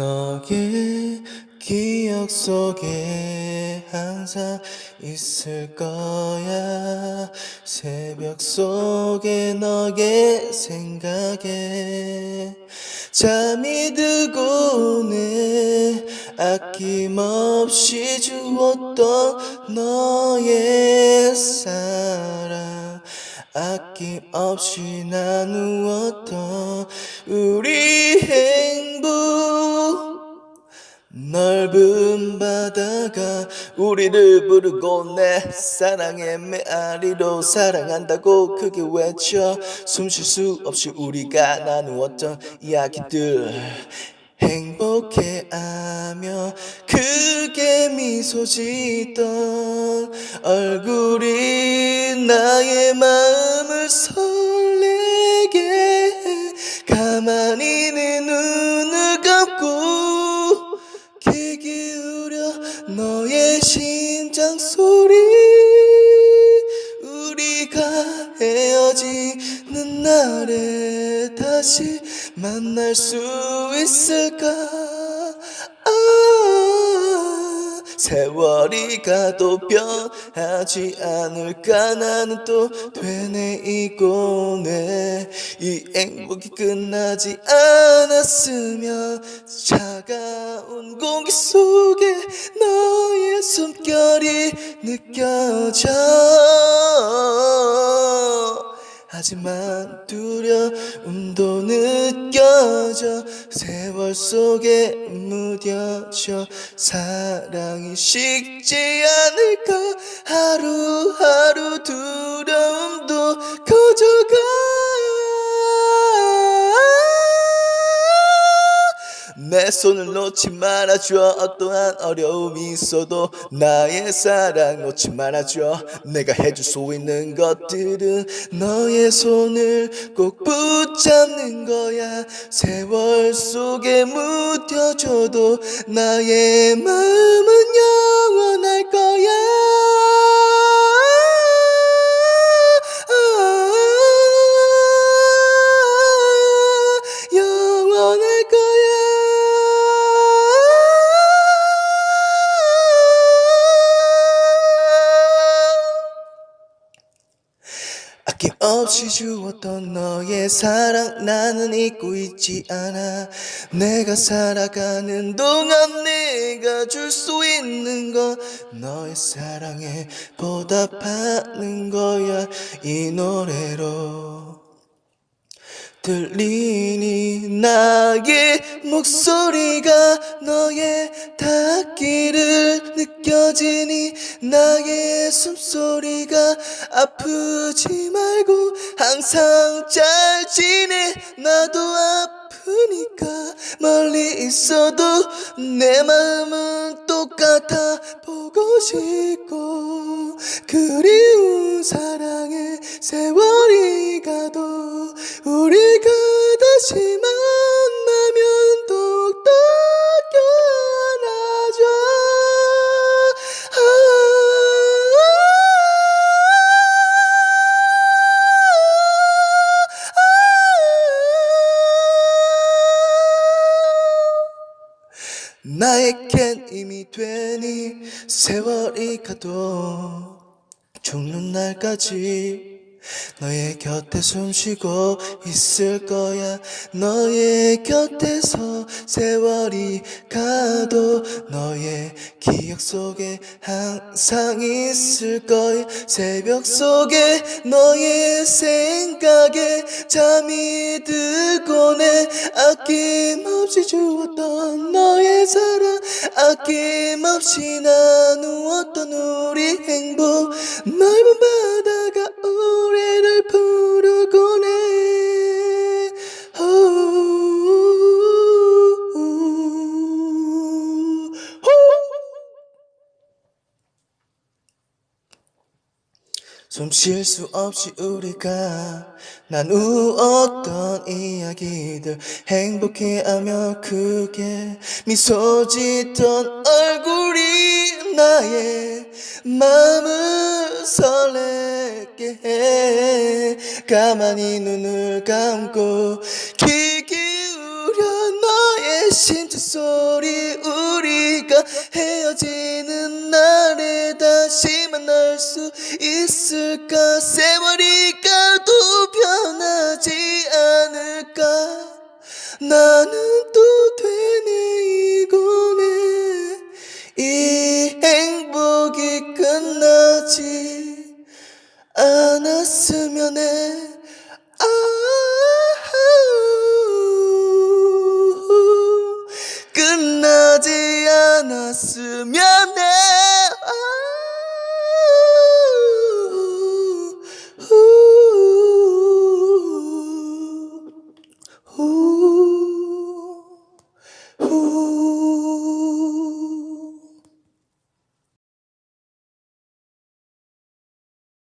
너의 기억 속에 항상 있을 거야. 새벽 속에 너의 생각에 잠이 들고는 아낌없이 주었던 너의 사랑 아낌없이 나누었던 우리 행복. 넓은 바다가 우리를 부르고 내 사랑의 메아리로 사랑한다고 크게 외쳐 숨 쉴 수 없이 우리가 나누었던 이야기들 행복해하며 크게 미소 짓던 얼굴이 나의 마음을 설레게 해 가만히 내 눈을 감고 귀 기울여 너의 심장 소리 우리가 헤어지는 날에 다시 만날 수 있을까? 아, 세월이 가도 변하지 않을까? 나는 또 되뇌이고 내이 행복이 끝나지 않았으면 차가운 공기 속에 너의 숨결이 느껴져 하지만 두려움도 느껴져 세월 속에 무뎌져 사랑이 식지 않을까 내 손을 놓지 말아줘. 어떠한 어려움이 있어도 나의 사랑 놓지 말아줘. 내가 해줄 수 있는 것들은 너의 손을 꼭 붙잡는 거야. 세월 속에 묻혀줘도 나의 마음은 영원할 없이 주었던 너의 사랑 나는 잊고 있지 않아. 내가 살아가는 동안 내가 줄 수 있는 건 너의 사랑에 보답하는 거야 이 노래로 들리니 나의 목소리가 너의 닿기를 느껴지니 나의 숨소리가 아프지 말고 항상 잘 지내. 나도 아프니까 멀리 있어도 내 마음은 똑같아 보고 싶고. 그리운 사랑에 세월이 가도 우리 나에겐 이미 되니 세월이 가도 죽는 날까지 너의 곁에 숨쉬고 있을 거야. 너의 곁에서 세월이 가도 너의 기억 속에 항상 있을 거야. 새벽 속에 너의 생각에 잠이 들고 내 아낌 없이 주었던 너의 사랑 아낌없이 나누었던 우리 행복. 넓은 바 숨 쉴 수 없이 우리가 나누었던 이야기들 행복해하며 크게 미소 짓던 얼굴이 나의 마음을 설레게 해. 가만히 눈을 감고 귀 기울여 너의 심장 소리 우리가 헤어지는 다시 만날 수 있을까? 세월이 가도 변하지 않을까? 나는 또 되네 이곳에. 이 행복이 끝나지 않았으면 해 끝나지 않았으면